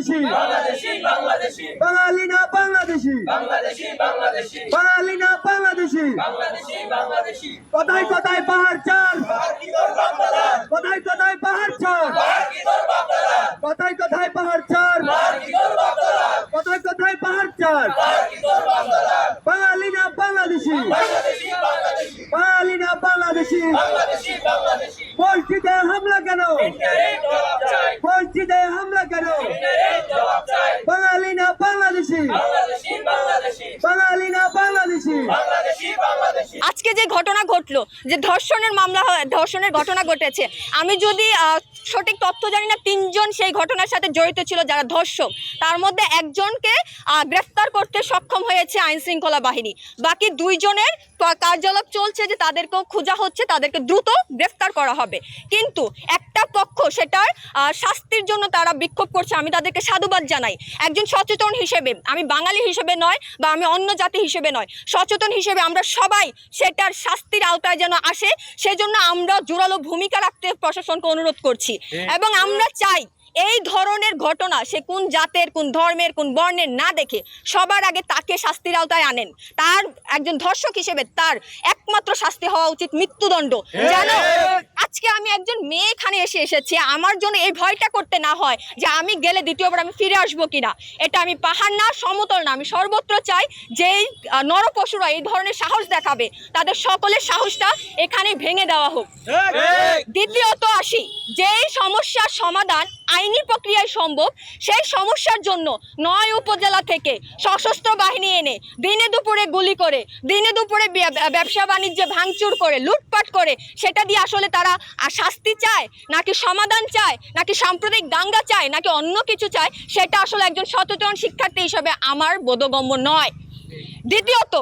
বাংলাদেশি। বাঙালি না বাংলাদেশি। বাঙালি না বাংলাদেশি। কোথায় কোথায় পাহাড় চাল। কোথায় কোথায় পাহাড় চাল আর কি তোর বাংলাদেশ কোথায় কোথায় পাহাড় চাল আর কি তোর বাংলাদেশ কোথায় কোথায় পাহাড় চাল আর কি তোর বাংলাদেশ বাঙালি না বাংলাদেশি বাংলাদেশি বাংলাদেশি বাঙালি না বাংলাদেশি। মসজিদে হামলা কেন? মসজিদে হামলা কেন? বাঙালি না বাংলাদেশি। বাঙালি না বাংলাদেশি আজকে যে ঘটনা ঘটলো, যে ধর্ষণের মামলা ধর্ষণের ঘটনা ঘটেছে, আমি যদি সঠিক তথ্য জানি না, তিনজন সেই ঘটনার সাথে জড়িত ছিল যারা ধর্ষক, তার মধ্যে একজনকে গ্রেফতার করতে সক্ষম হয়েছে আইন শৃঙ্খলা বাহিনী। বাকি দুইজনের কা- কার্যকলাপ চলছে যে তাদেরকেও খোঁজা হচ্ছে, তাদেরকে দ্রুত গ্রেফতার করা হবে। কিন্তু একটা পক্ষ সেটার শাস্তির জন্য তারা বিক্ষোভ করছে, আমি তাদেরকে সাধুবাদ জানাই। একজন সচেতন হিসেবে, আমি বাঙালি হিসেবে নয় বা আমি অন্য জাতি হিসেবে নয়, সচেতন হিসেবে আমরা সবাই সেটার শাস্তির আওতায় যেন আসে সেজন্য আমরা জোরালো ভূমিকা রাখতে প্রশাসনকে অনুরোধ করছি। এবং আমরা চাই এই ধরনের ঘটনা সে কোন জাতের কোন ধর্মের কোন বর্ণের না দেখে সবার আগে তাকে শাস্তির আওতায় আনেন। তার একজন ধর্ষক হিসেবে তার একমাত্র শাস্তি হওয়া উচিত মৃত্যুদণ্ড। যেন আমি একজন মেয়ে এখানে এসে এসেছি আমার জন্য এই ভয়টা করতে না হয় যে আমি গেলে দ্বিতীয়বার আমি ফিরে আসব কিনা। এটা আমি পাহাড় না সমতল না আমি সর্বত্র চাই যেই আহ, নরপশুরা এই ধরনের সাহস দেখাবে তাদের সকলের সাহসটা এখানে ভেঙে দেওয়া হোক। দ্বিতীয়ত আসি যেই সমস্যার সমাধান আইনি প্রক্রিয়ায় সম্ভব সেই সমস্যার জন্য নয় উপজেলা থেকে সশস্ত্র বাহিনী এনে দিনে দুপুরে গুলি করে দিনে দুপুরে ব্য- ব্য- ব্যবসা বাণিজ্যে ভাঙচুর করে লুটপাট করে সেটা দিয়ে আসলে তারা শাস্তি চায়, নাকি সমাধান চায়, নাকি সাম্প্রদায়িক দাঙ্গা চায়, নাকি অন্য কিছু চায়, সেটা আসলে একজন সচেতন শিক্ষার্থী হিসেবে আমার বোধগম্য নয়। দ্বিতীয়ত,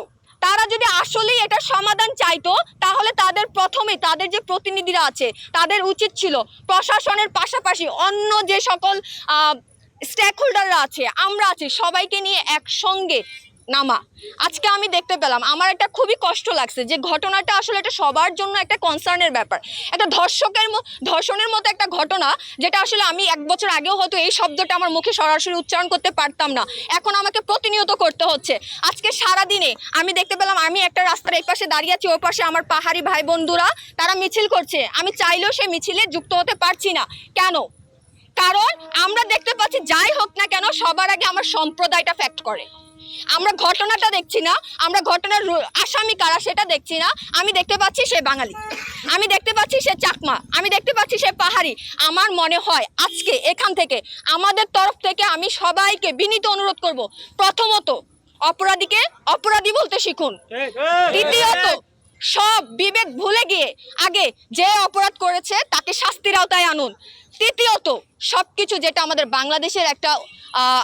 তারা যদি আসলেই এটা সমাধান চাইতো, তাহলে তাদের প্রথমে তাদের যে প্রতিনিধিরা আছে, তাদের উচিত ছিল প্রশাসনের পাশাপাশি অন্য যে সকল স্টেক হোল্ডাররা আছে, আমরা আছি, সবাইকে নিয়ে একসঙ্গে নামা। আজকে আমি দেখতে পেলাম, আমার একটা খুবই কষ্ট লাগছে যে ঘটনাটা আসলে এটা সবার জন্য একটা কনসার্নের ব্যাপার। একটা ধর্ষকের ধর্ষণের মতো একটা ঘটনা, যেটা আসলে আমি এক বছর আগেও হয়তো এই শব্দটা আমার মুখে সরাসরি উচ্চারণ করতে পারতাম না। এখন আমাকে প্রতিনিয়ত করতে হচ্ছে। আজকে সারা দিনে আমি দেখতে পেলাম, আমি একটা রাস্তার এই পাশে দাঁড়িয়ে আছি ওই পাশে আমার পাহাড়ি ভাই বন্ধুরা তারা মিছিল করছে। আমি চাইলেও সেই মিছিলে যুক্ত হতে পারছি না। কেন? কারণ আমরা দেখতে পাচ্ছি, যাই হোক না কেন, সবার আগে আমার সম্প্রদায়টা ফ্যাক্ট করে। আমরা ঘটনাটা দেখছি না আমরা ঘটনার আসামি কারা সেটা দেখছি না আমি দেখতে পাচ্ছি সে বাঙালি আমি দেখতে পাচ্ছি সে চাকমা আমি দেখতে পাচ্ছি সে পাহাড়ি। আমার মনে হয় আজকে এখান থেকে আমাদের তরফ থেকে আমি সবাইকে বিনীত অনুরোধ করব প্রথমত অপরাধীকে অপরাধী বলতে শিখুন। দ্বিতীয়ত সব বিবেক ভুলে গিয়ে আগে যে অপরাধ করেছে তাকে শাস্তির আওতায় আনুন। তৃতীয়ত সবকিছু যেটা আমাদের বাংলাদেশের একটা আহ,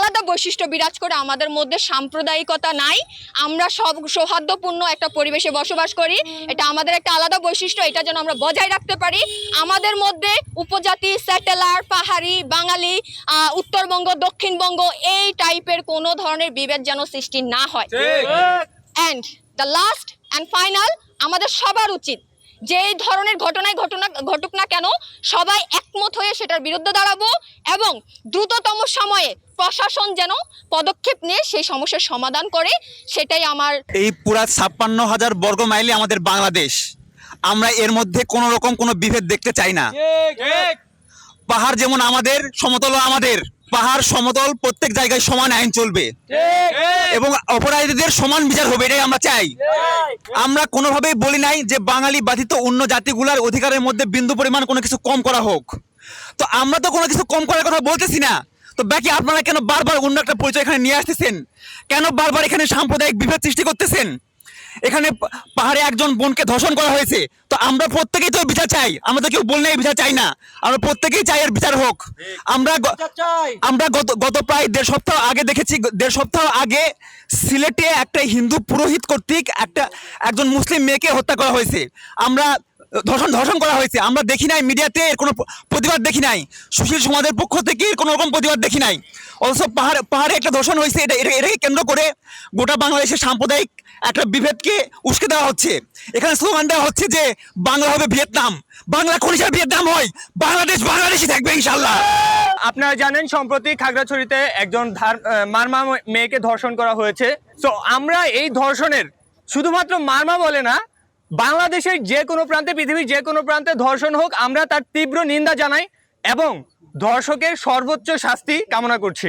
আলাদা বৈশিষ্ট্য বিরাজ করে আমাদের মধ্যে সাম্প্রদায়িকতা নাই। আমরা সব সৌহার্দ্যপূর্ণ একটা পরিবেশে বসবাস করি। এটা আমাদের একটা আলাদা বৈশিষ্ট্য এটা যেন আমরা বজায় রাখতে পারি। আমাদের মধ্যে উপজাতি স্যাটেলার পাহাড়ি বাঙালি আহ, উত্তরবঙ্গ দক্ষিণবঙ্গ এই টাইপের কোনো ধরনের বিভেদ যেন সৃষ্টি না হয়। And the last and final আমাদের সবার উচিত যে ধরনের ঘটনায় ঘটনা ঘটুক না কেন সবাই একমত হয়ে সেটার বিরুদ্ধে দাঁড়াবো এবং দ্রুততম সময়ে প্রশাসন যেন পদক্ষেপ নিয়ে সেই সমস্যার সমাধান করে সেটাই আমার এই পুরা ছাপ্পান্ন হাজার বর্গ মাইলে আমাদের বাংলাদেশ। আমরা এর মধ্যে কোনো রকম কোনো বিভেদ দেখতে চাই না। পাহাড় যেমন আমাদের সমতল আমাদের। পাহাড় সমতল প্রত্যেক জায়গায় সমান আইন চলবে। এবং অপরাধীদের সমান বিচার হবে এটাই আমরা চাই। আমরা কোনোভাবেই বলি নাই যে বাঙালি বাধিত অন্য জাতিগুলার অধিকারের মধ্যে বিন্দু পরিমাণ কোনো কিছু কম করা হোক। তো আমরা তো কোনো কিছু কম করার কথা বলতেছি না। তো বাকি আপনারা কেন বারবার অন্য একটা পরিচয় এখানে নিয়ে আসতেছেন? কেন বারবার এখানে সাম্প্রদায়িক বিভেদ সৃষ্টি করতেছেন? এখানে পাহাড়ে একজন বোনকে ধর্ষণ করা হয়েছে। তো আমরা প্রত্যেকেই তো বিচার চাই। আমরা তো কেউ বললে এই বিচার চাই না। আমরা প্রত্যেকেই চাই এর বিচার হোক। আমরা আমরা গত গত প্রায় দেড় সপ্তাহ আগে দেখেছি দেড় সপ্তাহ আগে সিলেটে একটা হিন্দু পুরোহিত কর্তৃক একটা একজন মুসলিম মেয়েকে হত্যা করা হয়েছে। আমরা ধর্ষণ ধর্ষণ করা হয়েছে। আমরা দেখি নাই মিডিয়াতে এর কোনো প্রতিবাদ দেখি নাই। সুশীল সমাজের পক্ষ থেকে এর কোনো রকম প্রতিবাদ দেখি নাই। অবশ্য পাহাড়ে পাহাড়ে একটা ধর্ষণ হয়েছে, এটা, এটা- এটাকে কেন্দ্র করে গোটা বাংলাদেশের সাম্প্রদায়িক একটা বিভেদকে উস্কে দেওয়া হচ্ছে। এখানে স্লোগান দেওয়া হচ্ছে যে, বাংলা হবে ভিয়েতনাম। বাংলা কোন ভিয়েতনাম হয়। বাংলাদেশ বাংলাদেশই থাকবে ইনশাল্লাহ আপনারা জানেন, সম্প্রতি খাগড়াছড়িতে একজন মারমা মেয়েকে ধর্ষণ করা হয়েছে। তো আমরা এই ধর্ষণের শুধুমাত্র মারমা বলে না বাংলাদেশের যে কোনো প্রান্তে, পৃথিবীর যে কোনো প্রান্তে ধর্ষণ হোক, আমরা তার তীব্র নিন্দা জানাই এবং ধর্ষকের সর্বোচ্চ শাস্তি কামনা করছি।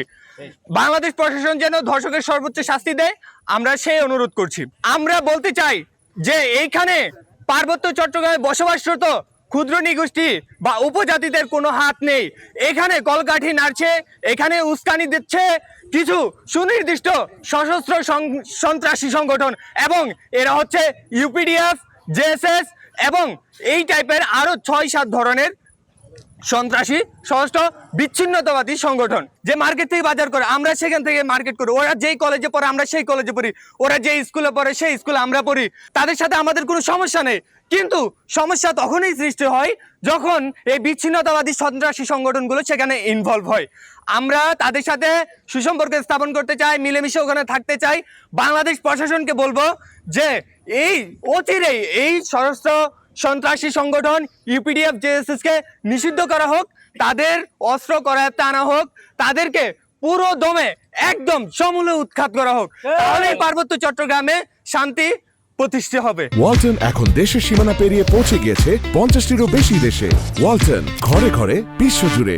বাংলাদেশ প্রশাসন যেন ধর্ষকের সর্বোচ্চ শাস্তি দেয়, আমরা সেই অনুরোধ করছি। আমরা বলতে চাই যে এইখানে পার্বত্য চট্টগ্রামে বসবাসরত ক্ষুদ্র নিগোষ্ঠী বা উপজাতিদের কোনো হাত নেই। এখানে কলকাঠি নাড়ছে, এখানে উস্কানি দিচ্ছে কিছু সুনির্দিষ্ট সশস্ত্র সন্ত্রাসী সংগঠন এবং এরা হচ্ছে ইউপিডিএফ জেএসএস এবং এই টাইপের আরও ছয় সাত ধরনের সন্ত্রাসী সমস্ত বিচ্ছিন্নতাবাদী সংগঠন যে মার্কেট থেকে বাজার করে, আমরা সেখান থেকে মার্কেট করি। ওরা যেই কলেজে পড়ে, আমরা সেই কলেজে পড়ি। ওরা যে স্কুলে পড়ে, সেই স্কুলে আমরা পড়ি। তাদের সাথে আমাদের কোনো সমস্যা নেই। কিন্তু সমস্যা তখনই সৃষ্টি হয় যখন এই বিচ্ছিন্নতাবাদী সন্ত্রাসী সংগঠনগুলো সেখানে ইনভলভ হয়। আমরা তাদের সাথে সুসম্পর্ক স্থাপন করতে চাই মিলেমিশে ওখানে থাকতে চাই। বাংলাদেশ প্রশাসনকে বলব যে এই অচিরেই এই সশস্ত্র সন্ত্রাসী সংগঠন ইউপিডিএফ জেএসএস কে নিষিদ্ধ করা হোক তাদের অস্ত্র করায়ত্তে আনা হোক তাদেরকে পুরো দমে একদম সমূলে উৎখাত করা হোক। তাহলেই পার্বত্য চট্টগ্রামে শান্তি প্রতিষ্ঠিত হবে। ওয়ালটন এখন দেশের সীমানা পেরিয়ে পৌঁছে গিয়েছে পঞ্চাশটিরও বেশি দেশে। ওয়ালটন ঘরে ঘরে বিশ্বজুড়ে।